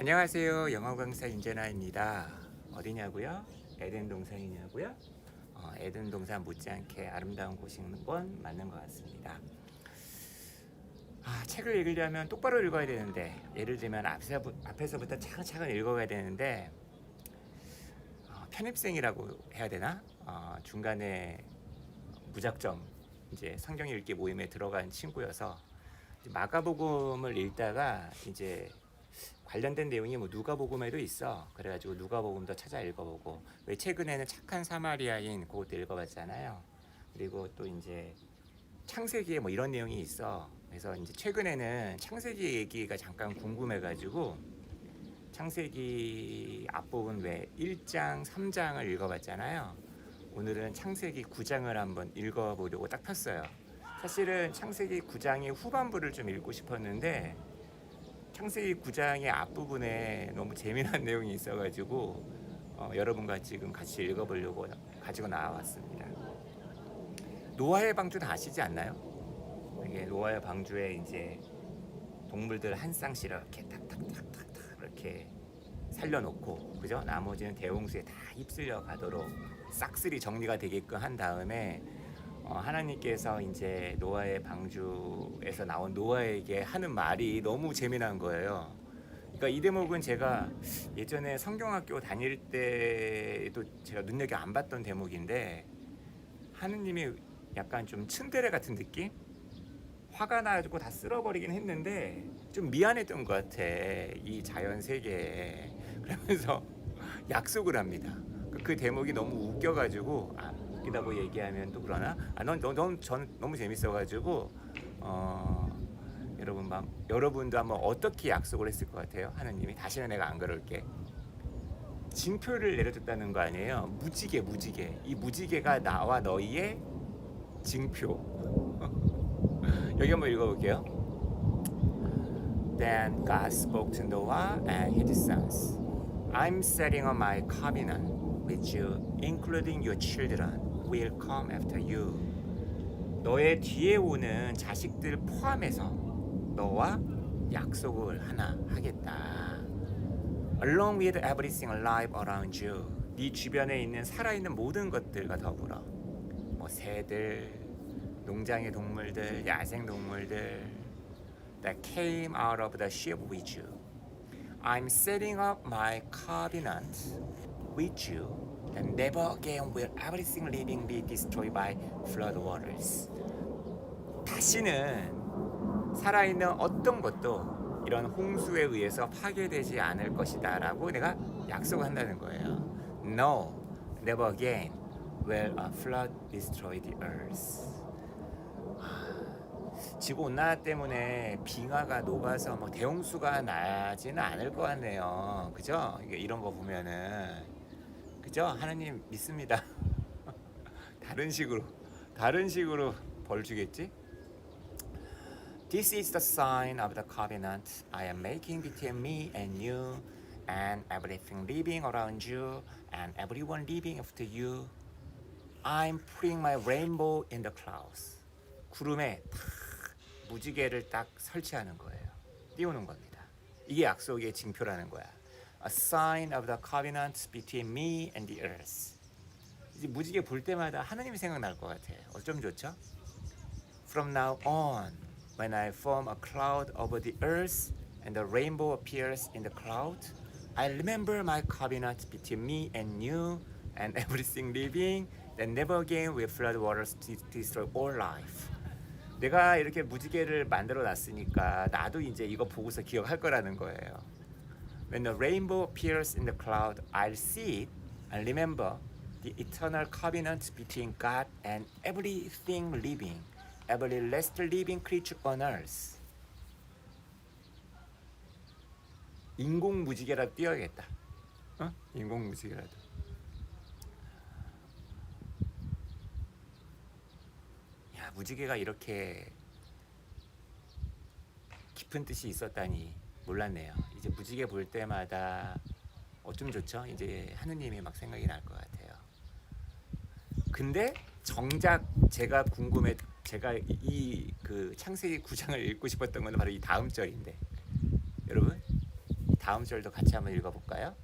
안녕하세요. 영어 강사 윤재나입니다. 어디냐고요? 에덴 동산이냐고요? 어, 에덴 동산 못지않게 아름다운 곳인 건 맞는 것 같습니다. 아, 책을 읽으려면 똑바로 읽어야 되는데 예를 들면 앞에서, 앞에서부터 차근차근 읽어가야 되는데 어, 편입생이라고 해야 되나? 어, 중간에 무작정 이제 성경 읽기 모임에 들어간 친구여서 마가복음을 읽다가 이제 관련된 내용이 뭐 누가복음에도 있어. 그래가지고 누가복음도 찾아 읽어보고 왜 최근에는 착한 사마리아인 그것도 읽어봤잖아요. 그리고 또 이제 창세기에 뭐 이런 내용이 있어. 그래서 이제 최근에는 창세기 얘기가 잠깐 궁금해가지고 창세기 앞부분 왜 1장, 3장을 읽어봤잖아요. 오늘은 창세기 9장을 한번 읽어보려고 딱 폈어요. 사실은 창세기 9장의 후반부를 좀 읽고 싶었는데 창세기 9장의 앞부분에 너무 재미난 내용이 있어가지고 어, 여러분과 지금 같이 읽어보려고 가지고 나와봤습니다. 노아의 방주 다 아시지 않나요? 이게 노아의 방주에 이제 동물들 한 쌍씩 이렇게 탁탁탁탁탁 이렇게 살려놓고 그죠? 나머지는 대홍수에 다 휩쓸려 가도록 싹쓸이 정리가 되게끔 한 다음에 어, 하나님께서 이제 노아의 방주에서 나온 노아에게 하는 말이 너무 재미난 거예요. 그러니까 이 대목은 제가 예전에 성경학교 다닐 때도 제가 눈여겨 안 봤던 대목인데 하느님이 약간 좀 츤데레 같은 느낌? 화가 나가지고 다 쓸어버리긴 했는데 좀 미안했던 것 같아 이 자연 세계에 그러면서 약속을 합니다. 그- 그 대목이 너무 웃겨가지고 아, 웃기다고 얘기하면 또 그러나? 아넌넌 전 너무 재밌어가지고 어 여러분 막 여러분도 한번 어떻게 약속을 했을 것 같아요? 하느님이? 다시는 내가 안 그럴게. 징표를 내려줬다는 거 아니에요? 무지개 무지개. 이 무지개가 나와 너희의 징표. 여기 한번 읽어볼게요. Then God spoke to Noah and his sons. I'm setting up my covenant with you, including your children will come after you. 너의 뒤에 오는 자식들 포함해서 너와 약속을 하나 하겠다. Along with everything alive around you. 네 주변에 있는 살아있는 모든 것들과 더불어 뭐 새들, 농장의 동물들, 야생 동물들 that came out of the ship with you. I'm setting up my covenant with you and never again will everything living be destroyed by flood waters. 다시는 살아있는 어떤 것도 이런 홍수에 의해서 파괴되지 않을 것이다라고 내가 약속한다는 거예요. No, never again will a flood destroy the earth. 지구 온난화 때문에 빙하가 녹아서 뭐 대홍수가 나지는 않을 것 같네요. 그죠? 이런 거 보면은 그죠? 하나님 믿습니다. 다른 식으로 다른 식으로 벌 주겠지? This is the sign of the covenant I am making between me and you and everything living around you and everyone living after you. I'm putting my rainbow in the clouds. 구름에 탁 무지개를 딱 설치하는 거예요. 띄우는 겁니다. 이게 약속의 징표라는 거야. A sign of the covenant between me and the earth. 이제 무지개 볼 때마다 하나님 생각날 것 같아. 어쩜 좋죠? From now on, when I form a cloud over the earth and the rainbow appears in the cloud, I remember my covenant between me and you and everything living that never again will flood waters to destroy all life. 내가 이렇게 무지개를 만들어 놨으니까 나도 이제 이거 보고서 기억할 거라는 거예요. When the rainbow appears in the cloud, I'll see it and remember the eternal covenant between God and everything living, every last living creature on earth. 인공 무지개라도 띄어야겠다. 어? 인공 무지개라도. 야, 무지개가 이렇게 깊은 뜻이 있었다니 몰랐네요. 이제 무지개 볼 때마다 어쩜 좋죠? 이제 하느님이 막 생각이 날 것 같아요. 근데 정작 제가 궁금해 제가 이 그 창세기 9장을 읽고 싶었던 건 바로 이 다음 절인데 여러분 이 다음 절도 같이 한번 읽어볼까요?